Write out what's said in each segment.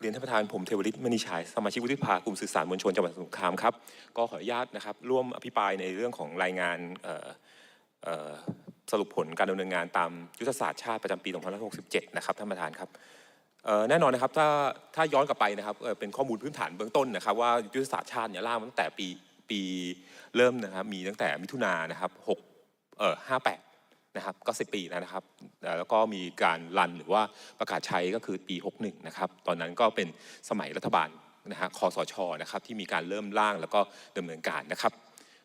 เรียนท่านประธานผมเทวฤทธิ์มณีฉายสมาชิกวุฒิภากลุ่มสื่อสารมวลชนจังหวัดสมุทรสงครามครับก็ขออนุญาตนะครับร่วมอภิปรายในเรื่องของรายงานสรุปผลการดำเนินงานตามยุทธศาสตร์ชาติประจำปี2567 นะครับท่านประธานครับแน่นอนนะครับถ้าถ้าย้อนกลับไปนะครับเป็นข้อมูลพื้นฐานเบื้องต้นนะครับว่ายุทธศาสตร์ชาติเนี่ยล่างมาตั้งแต่ปีปีเริ่มนะครับมีตั้งแต่มิถุนายนนะครับ6เอ่อ58 นะครับก็ 10 ปีแล้วนะครับ แล้วก็มีการรันหรือว่าประกาศใช้ก็คือปี 61 นะครับ ตอนนั้นก็เป็นสมัยรัฐบาลนะฮะคอสชนะครับที่มีการเริ่มร่างแล้วก็ดำเนินการนะครับ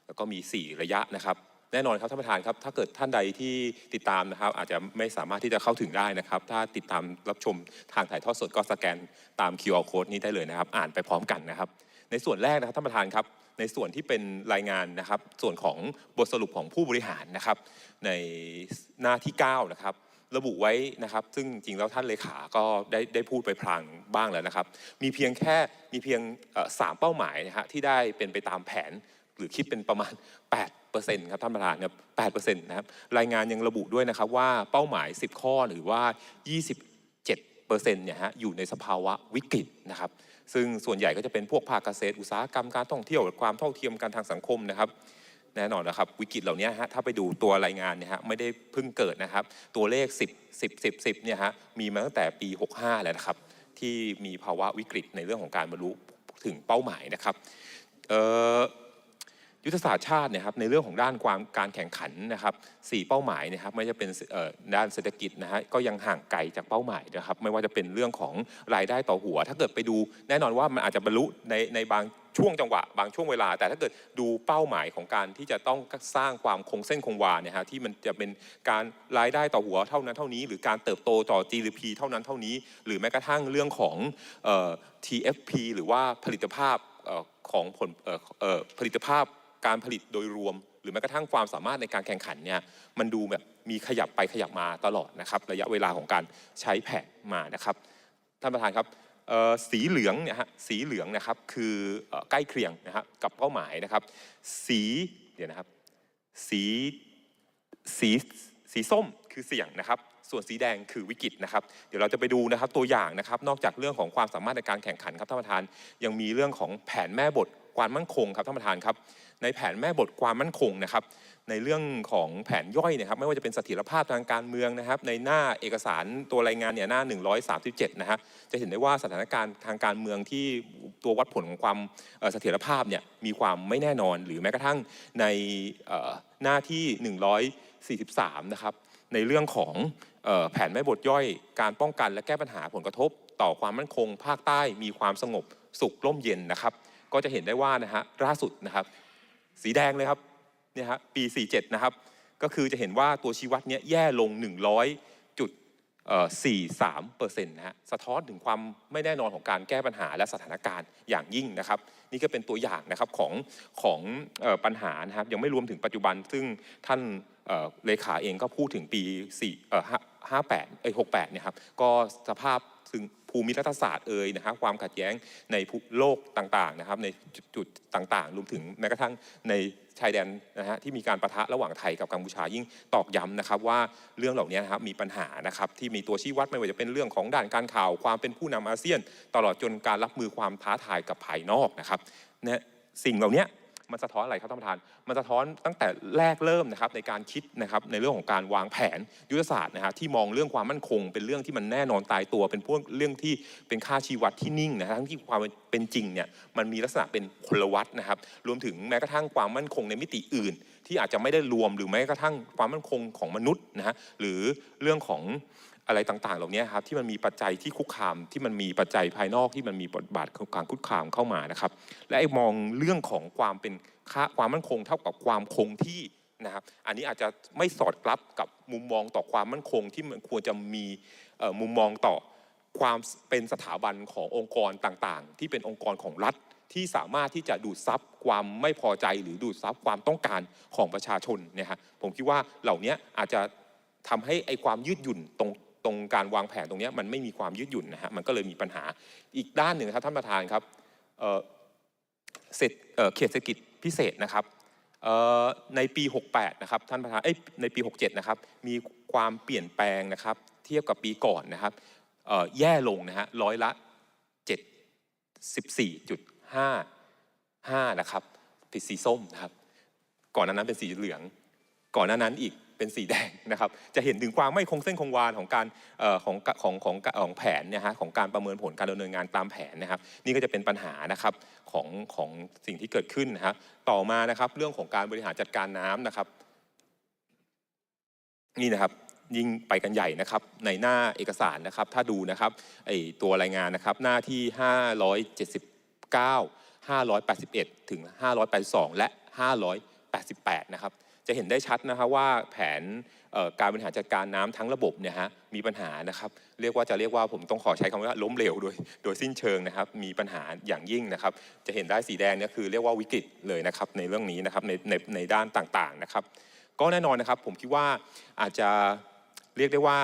แล้วก็มี 4 ระยะนะครับ แน่นอนครับท่านประธานครับ ถ้าเกิดท่านใดที่ติดตามนะครับ อาจจะไม่สามารถที่จะเข้าถึงได้นะครับ ถ้าติดตามรับชมทางถ่ายทอดสดก็สแกนตาม QR code นี้ได้เลยนะครับ อ่านไปพร้อมกันนะครับ ในส่วนแรกนะครับท่านประธานครับ ในส่วนที่เป็นรายงานนะครับ ส่วนของบทสรุปของผู้บริหารนะครับ ในหน้าที่9นะครับระบุไว้นะครับ ซึ่งจริงแล้วท่านเลขาก็ได้ได้พูดไปพลางบ้างแล้วนะครับ มีเพียงแค่มีเพียงสามเป้าหมายนะฮะที่ได้เป็นไปตามแผนหรือคิดเป็นประมาณ 8%ครับท่านประธานครับ8%นะครับรายงานยังระบุด้วยนะครับว่าเป้าหมาย 10 ข้อหรือว่า 7%เนี่ยฮะอยู่ในสภาวะวิกฤตนะครับซึ่งส่วนใหญ่ก็จะเป็นพวกภาคเกษตรอุตสาหกรรมการท่องเที่ยวความเท่าเทียมกันทางสังคมนะครับแน่นอนนะครับวิกฤตเหล่านี้ฮะถ้าไปดูตัวรายงานเนี่ยฮะไม่ได้เพิ่งเกิดนะครับ ตัวเลข 10 10 10 10เนี่ยฮะมีมาตั้งแต่ปี 65 แล้วนะครับ ที่มีภาวะวิกฤตในเรื่องของการบรรลุถึงเป้าหมายนะครับเยุทธศาสตร์ชาติเนยครับในเรื่องของด้านความการแข่งขันนะครับสี่เป้าหมายนะครับไม่ว่าจะเป็นด้านเศรษฐกิจนะฮะก็ยังห่างไกลจากเป้าหมายนะครับไม่ว่าจะเป็นเรื่องของรายได้ต่อหัว ถ้าเกิดไปดูแน่นอนว่ามันอาจจะบรรลุในในบางช่วงจังหวะบางช่วงเวลา แต่ถ้าเกิดดูเป้าหมายของการที่จะต้องสร้างความคงเส้นคงวาเนี่ยฮะที่มันจะเป็นการรายได้ต่อหัวเท่านั้นเท่านี้ หรือการเติบโตต่อ GDP เท่านั้นเท่านี้ หรือแม้กระทั่งเรื่องของออ TFP หรือว่าผลิตภาพออของผลออออผลิตภาพ การผลิตโดยรวม หรือแม้กระทั่งความสามารถในการแข่งขันเนี่ยมันดูแบบมีขยับไปขยับมาตลอดนะครับ ระยะเวลาของการใช้แผนมานะครับท่านประธานครับสีเหลืองเนี่ยฮะสีเหลืองนะครับคือเอ่อใกล้เคียงนะครับกับเป้าหมายนะครับ สีเดี๋ยวนะครับสีสีสีส้มคือเสี่ยงนะครับ ส่วนสีแดงคือวิกฤตนะครับ เดี๋ยวเราจะไปดูนะครับตัวอย่างนะครับ นอกจากเรื่องของความสามารถในการแข่งขันครับท่านประธานยังมีเรื่องของแผนแม่บท ความมั่นคงครับท่านประธานครับ ในแผนแม่บทความมั่นคงนะครับในเรื่องของแผนย่อยนะครับไม่ว่าจะเป็นเสถียรภาพทางการเมืองนะครับ ในหน้าเอกสารตัวรายงานเนี่ยหน้า 137 นะฮะจะเห็นได้ว่าสถานการณ์ทางการเมืองที่ตัววัดผลของความเสถียรภาพเนี่ยมีความไม่แน่นอน หรือแม้กระทั่งในเอ่หน้าที่ 143 นะครับในเรื่องของแผนแม่บทย่อยการป้องกันและแก้ปัญหาผลกระทบ ต่อความมั่นคง ภาคใต้มีความสงบสุขร่มเย็นนะครับ ก็จะเห็นได้ว่านะฮะล่าสุดนะครับ สีแดงเลยครับเนี่ยฮะปี 47 นะครับ ก็คือจะเห็นว่าตัวชี้วัดเนี้ยแย่ลง 100จุด43เปอร์เซ็นต์นะฮะสะท้อนถึงความไม่แน่นอนของการแก้ปัญหาและสถานการณ์อย่างยิ่งนะครับ นี่ก็เป็นตัวอย่างนะครับของของออปัญหานะครับ ยังไม่รวมถึงปัจจุบันซึ่งท่านเเลขาเองก็พูดถึงปี4 58เอ้ย68เนี่ยครับก็สภาพซึ่ง ภูมิรัฐศาสตร์เอ่ยนะครับความขัดแย้งในโลกต่างๆนะครับในจุดๆต่างๆ รวมถึงแม้กระทั่งในชายแดนนะฮะที่มีการประทะระหว่างไทยกับกัมพูชายิ่งตอกย้ำนะครับว่าเรื่องเหล่านี้นะครับมีปัญหานะครับที่มีตัวชี้วัดไม่ว่าจะเป็นเรื่องของด้านการข่าวความเป็นผู้นำอาเซียน ตลอดจนการรับมือความท้าทายกับภายนอกนะครับเนี่ยสิ่งเหล่านี้ มันสะท้อนอะไรครับท่านประธาน มันสะท้อนตั้งแต่แรกเริ่มนะครับในการคิดนะครับในเรื่องของการวางแผนยุทธศาสตร์นะฮะที่มองเรื่องความมั่นคง เป็นเรื่องที่มันแน่นอนตายตัว เป็นพวกเรื่องที่เป็นค่าชีวัดที่นิ่งนะฮะทั้งที่ความเป็นจริงเนี่ยมันมีลักษณะเป็นพลวัตนะครับรวมถึงแม้กระทั่งความมั่นคงในมิติอื่น ที่อาจจะไม่ได้รวมหรือแม้กระทั่งความมั่นคงของมนุษย์นะฮะหรือเรื่องของอะไรต่างๆ เหล่านี้ครับที่มันมีปัจจัยที่คุกคามที่มันมีปัจจัยภายนอกที่มันมีบทบาทของการคุกคามเข้ามานะครับ และไอ้มองเรื่องของความเป็นค่าความมั่นคงเท่ากับความคงที่นะครับอันนี้อาจจะไม่สอดรับกับมุมมองต่อความมั่นคงที่มันควรจะมีมุมมองต่อความเป็นสถาบันขององค์กรต่างๆ ที่เป็นองค์กรของรัฐที่สามารถที่จะดูดซับความไม่พอใจหรือดูดซับความต้องการของประชาชนเนี่ยฮะผมคิดว่าเหล่านี้อาจจะทำให้ไอ้ความยืดหยุ่นตรง ตรงการวางแผนตรงนี้มันไม่มีความยืดหยุ่นนะฮะมันก็เลยมีปัญหาอีกด้านหนึ่งครับท่านประธานครับเอ่อเสร็จเขตเศรษฐกิจพิเศษนะครับในปี 68 นะครับท่านประธานในปี 67 นะครับมีความเปลี่ยนแปลงนะครับ เทียบกับปีก่อนนะครับแย่ลงนะฮะร้อยละ14.55 นะครับติดสีส้มนะครับ ก่อนนั้นเป็นสีเหลือง ก่อนหน้านั้นอีก เป็นสีแดงนะครับ จะเห็นถึงความไม่คงเส้นคงวาของการออของของของของแผนเนี่ยฮะของการประเมินผลการดำเนินงานตามแผนนะครับ นี่ก็จะเป็นปัญหานะครับของของสิ่งที่เกิดขึ้นนะฮะต่อมานะครับเรื่องของการบริหารจัดการน้ำนะครับ นี่นะครับยิ่งไปกันใหญ่นะครับในหน้าเอกสารนะครับ ถ้าดูนะครับไอตัวรายงานนะครับ หน้าที่ 579 581 ถึง 582 และ 588 นะครับ จะเห็นได้ชัดนะครับว่าแผนการบริหารจัดการน้ำทั้งระบบเนี่ยฮะมีปัญหานะครับ เรียกว่าจะเรียกว่าผมต้องขอใช้คำว่าล้มเหลวโดยโดยสิ้นเชิงนะครับ มีปัญหาอย่างยิ่งนะครับ จะเห็นได้สีแดงเนี่ยคือเรียกว่าวิกฤตเลยนะครับในเรื่องนี้นะครับในในในด้านต่างๆนะครับ ก็แน่นอนนะครับผมคิดว่าอาจจะเรียกได้ว่า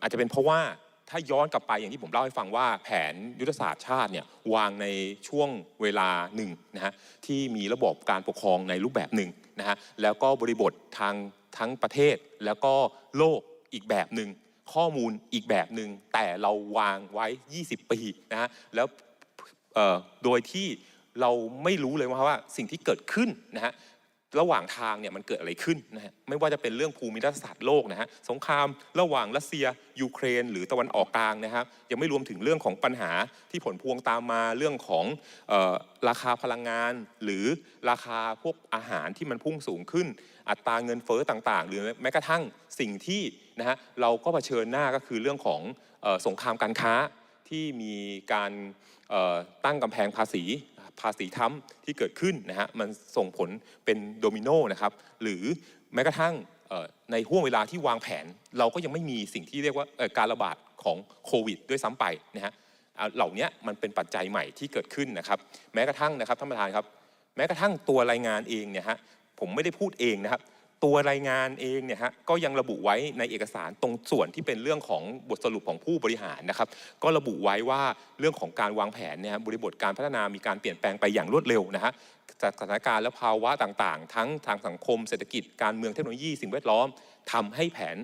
อาจจะเป็นเพราะว่า ถ้าย้อนกลับไปอย่างที่ผมเล่าให้ฟังว่าแผนยุทธศาสตร์ชาติเนี่ยวางในช่วงเวลาหนึ่งนะฮะที่มีระบบการปกครองในรูปแบบหนึ่งนะฮะแล้วก็บริบททางทั้งประเทศแล้วก็โลกอีกแบบหนึ่งข้อมูลอีกแบบหนึ่งแต่เราวางไว้ 20 ปีนะฮะแล้วโดยที่เราไม่รู้เลยว่าว่าสิ่งที่เกิดขึ้นนะฮะ ระหว่างทางเนี่ยมันเกิดอะไรขึ้นนะฮะไม่ว่าจะเป็นเรื่องภูมิรัฐศาสตร์โลกนะฮะสงครามระหว่างรัสเซียยูเครน หรือตะวันออกกลางนะครับยังไม่รวมถึงเรื่องของปัญหาที่ผลพวงตามมาเรื่องของออราคาพลังงาน หรือราคาพวกอาหารที่มันพุ่งสูงขึ้น อัตราเงินเฟ้อต่างๆ หรือแม้กระทั่งสิ่งที่นะฮะเราก็เผชิญหน้าก็คือเรื่องของออสงครามการค้าที่มีการตั้งกำแพงภาษี ภาษีทั้มที่เกิดขึ้นนะฮะมันส่งผลเป็นโดมิโนนะครับหรือแม้กระทั่งในห่วงเวลาที่วางแผน เราก็ยังไม่มีสิ่งที่เรียกว่าการระบาดของโควิด ด้วยซ้ำไปนะฮะเหล่านี้มันเป็นปัจจัยใหม่ที่เกิดขึ้นนะครับ แม้กระทั่งนะครับท่านประธานครับ แม้กระทั่งตัวรายงานเองเนี่ยฮะผมไม่ได้พูดเองนะครับ ตัวรายงานเองเนี่ยฮะก็ยังระบุไว้ในเอกสารตรงส่วนที่เป็นเรื่องของบทสรุปของผู้บริหารนะครับ ก็ระบุไว้ว่าเรื่องของการวางแผนเนี่ยบริบทการพัฒนามีการเปลี่ยนแปลงไปอย่างรวดเร็วนะฮะจากสถานการณ์และภาวะต่างๆ ทั้งทางสังคมเศรษฐกิจการเมืองเทคโนโลยีสิ่งแวดล้อมทำให้แผน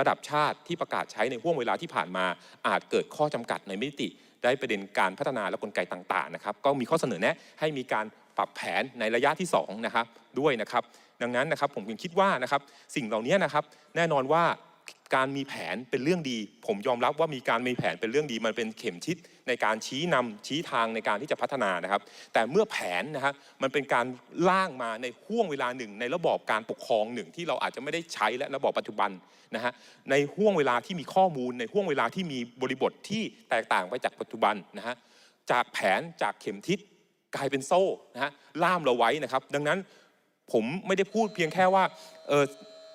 ระดับชาติที่ประกาศใช้ในห่วงเวลาที่ผ่านมา อาจเกิดข้อจำกัดในมิติ ได้ประเด็นการพัฒนาและกลไกต่างๆนะครับก็มีข้อเสนอแนะให้มีการ ปรับแผนในระยะที่2นะครับด้วยนะครับ ดังนั้นนะครับผมยังคิดว่านะครับสิ่งเหล่านี้นะครับ แน่นอนว่าการมีแผนเป็นเรื่องดี ผมยอมรับว่ามีการมีแผนเป็นเรื่องดี มันเป็นเข็มทิศในการชี้นำชี้ทางในการที่จะพัฒนานะครับ แต่เมื่อแผนนะครับมันเป็นการล่างมาในห่วงเวลาหนึ่ง ในระบอบการปกครองหนึ่งที่เราอาจจะไม่ได้ใช้และระบอบปัจจุบันนะฮะในห่วงเวลาที่มีข้อมูล ในห่วงเวลาที่มีบริบทที่แตกต่างไปจากปัจจุบันนะฮะจากแผนจากเข็มทิศ กลายเป็นโซ่นะฮะล่ามเราไว้นะครับ ดังนั้นผมไม่ได้พูดเพียงแค่ว่าเออ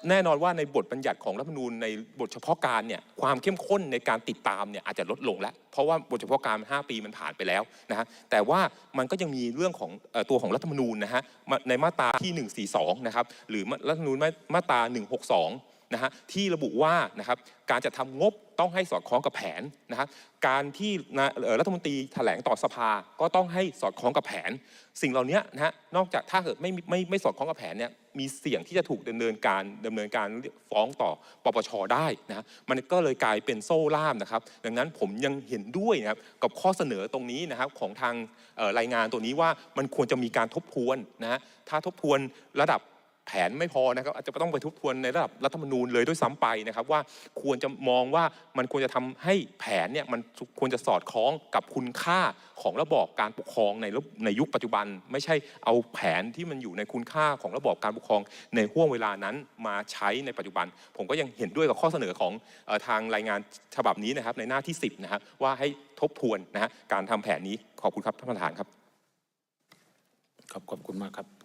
แน่นอนว่าในบทบัญญัติของรัฐธรรมนูญในบทเฉพาะการเนี่ยความเข้มข้นในการติดตามเนี่ยอาจจะลดลงแล้ว เพราะว่าบทเฉพาะการมัน5ปีมันผ่านไปแล้วนะฮะแต่ว่ามันก็ยังมีเรื่องของออตัวของรัฐธรรมนูญนะฮะในมาตราที่ 142นะครับหรือรัฐธรรมนูญมาตรา 162นะฮะที่ระบุว่านะครับการจะทำงบ ต้องให้สอดคล้องกับแผนนะฮะการที่รัฐมนตรีแถลงต่อสภาก็ต้องให้สอดคล้องกับแผน สิ่งเหล่านี้นะฮะนอกจากถ้าเกิดไม่ไม่ไม่สอดคล้องกับแผนเนี่ยมีเสี่ยงที่จะถูกดำเนินการดำเนินการฟ้องต่อปปชได้นะมันก็เลยกลายเป็นโซ่ล่ามนะครับ ดังนั้นผมยังเห็นด้วยนะครับกับข้อเสนอตรงนี้นะครับของทางรายงานตัวนี้ว่ามันควรจะมีการทบทวนนะฮะถ้าทบทวนระดับ แผนไม่พอนะครับอาจจะต้องไปทบทวนในระดับรัฐธรรมนูญเลยด้วยซ้ำไปนะครับว่าควรจะมองว่ามันควรจะทำให้แผนเนี่ยมันควรจะสอดคล้องกับคุณค่าของระบอบการปกครองในในยุคปัจจุบัน ไม่ใช่เอาแผนที่มันอยู่ในคุณค่าของระบอบการปกครองในห่วงเวลานั้นมาใช้ในปัจจุบัน ผมก็ยังเห็นด้วยกับข้อเสนอของออทางรายงานฉบับนี้นะครับในหน้าที่ 10นะครับว่าให้ทบทวนนะฮะการทำแผนนี้ขอบคุณครับท่านประธานครับครับขอบคุณมากครับ